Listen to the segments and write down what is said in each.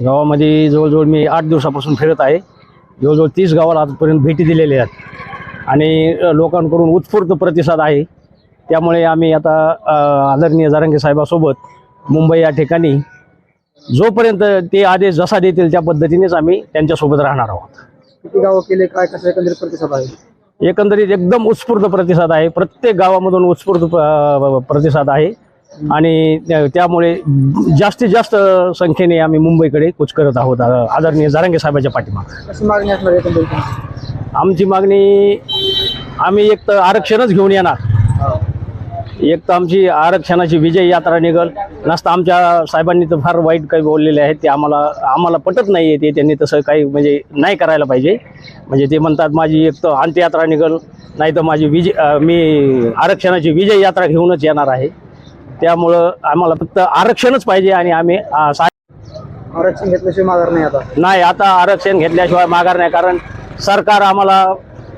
गावामध्ये जवळजवळ मी आठ दिवसापासून फिरत आहे. जवळजवळ तीस गावाला आजपर्यंत भेटी दिलेल्या आहेत. आणि लोकांकडून उत्स्फूर्त प्रतिसाद आहे. त्यामुळे आम्ही आता आदरणीय जारंगे साहेबासोबत मुंबई या ठिकाणी जोपर्यंत ते आदेश जसा देतील त्या पद्धतीनेच आम्ही त्यांच्यासोबत राहणार आहोत. किती गावं केले काय कसं एकंदरीत प्रतिसाद आहे? एकंदरीत एकदम उत्स्फूर्त प्रतिसाद आहे. प्रत्येक गावामधून उत्स्फूर्त प- प्रतिसाद आहे. आणि त्या- त्यामुळे जास्तीत जास्त संख्येने आम्ही मुंबईकडे कूच करत आहोत. आ- आदरणीय जारंगे साहेबाच्या पाठीमागे. कशी मागणी असणार आहे एकंदरीत? तुमची? आमची मागणी आम्ही एक तर आरक्षणच घेऊन येणार. एक तर आमची आरक्षणाची विजय यात्रा निघल. नसता आमच्या साहेबांनी तर फार वाईट काही बोललेले आहेत ते आम्हाला आम्हाला पटत नाही आहे ते त्यांनी तसं काही म्हणजे नाही करायला पाहिजे. म्हणजे ते म्हणतात माझी एक तर अंत्ययात्रा निघल नाही तर माझी विजय मी आरक्षणाची विजय यात्रा घेऊनच येणार आहे. त्यामुळं आम्हाला फक्त आरक्षणच पाहिजे आणि आम्ही आरक्षण घेतल्याशिवाय माघार नाही आता. नाही आता आरक्षण घेतल्याशिवाय माघार नाही कारण सरकार आम्हाला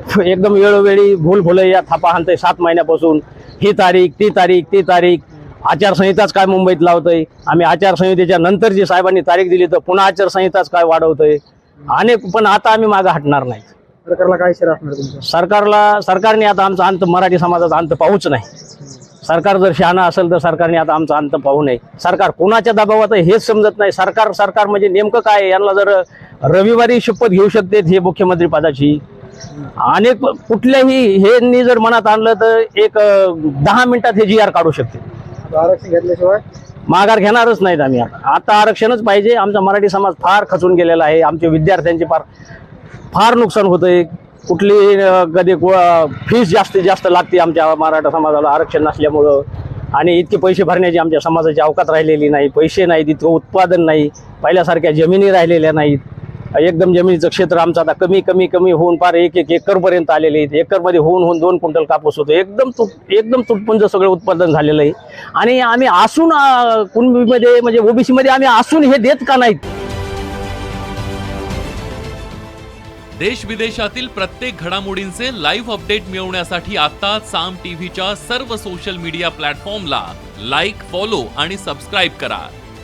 एकदम वेळोवेळी भूल भुलैया थापा हाणतंय सात महिन्यापासून. ही तारीख ती तारीख ती तारीख. आचारसंहिताच काय मुंबईत लावतंय? आम्ही आचारसंहितेच्या नंतर जी साहेबांनी तारीख दिली तर पुन्हा आचारसंहिताच काय वाढवतोय? अनेक पण आता आम्ही मागं हटणार नाही. सरकारला काय इशारा असणार तुमचा? सरकारला सरकारने आता आमचा अंत मराठी समाजाचा अंत पाहूच नाही. सरकार जर शहाणा असेल तर सरकारने आता आमचा अंत पाहू नये. सरकार कोणाच्या दबावात आहे हेच समजत नाही. सरकार सरकार म्हणजे नेमकं काय? यांना जर रविवारी शपथ घेऊ शकते हे मुख्यमंत्री पदाची. अनेक कुठल्याही हे जर मनात आणलं तर एक दहा मिनिटात हे जी आर काढू शकते आरक्षण घेतल्याशिवाय? माघार घेणारच नाहीत आम्ही. आता आरक्षणच पाहिजे. आमचा मराठी समाज फार खचून गेलेला आहे. आमच्या विद्यार्थ्यांचे फार फार नुकसान होतंय. कुठली कधी फीस जास्तीत जास्त लागते आमच्या मराठा समाजाला आरक्षण नसल्यामुळं. आणि इतके पैसे भरण्याची आमच्या समाजाची अवकात राहिलेली नाही. पैसे नाहीत इतकं उत्पादन नाही. पहिल्यासारख्या जमिनी राहिलेल्या नाहीत. एकदम जमिनीचं क्षेत्र आमचं आता कमी कमी कमी होऊन फार एक एक एकरपर्यंत आलेले आहेत. एकरमध्ये होऊन होऊन दोन क्विंटल कापूस होतो. एकदम तुट एकदम तुटपुंज सगळं उत्पादन झालेलं आहे. आणि आम्ही असून कुणबीमध्ये म्हणजे ओबीसीमध्ये आम्ही असून हे देत का नाहीत? देश विदेशातील प्रत्येक घडामोडींचे लाईव्ह अपडेट मिळवण्यासाठी आता साम टीव्हीच्या सर्व सोशल मीडिया प्लॅटफॉर्मला लाईक फॉलो आणि सबस्क्राईब करा.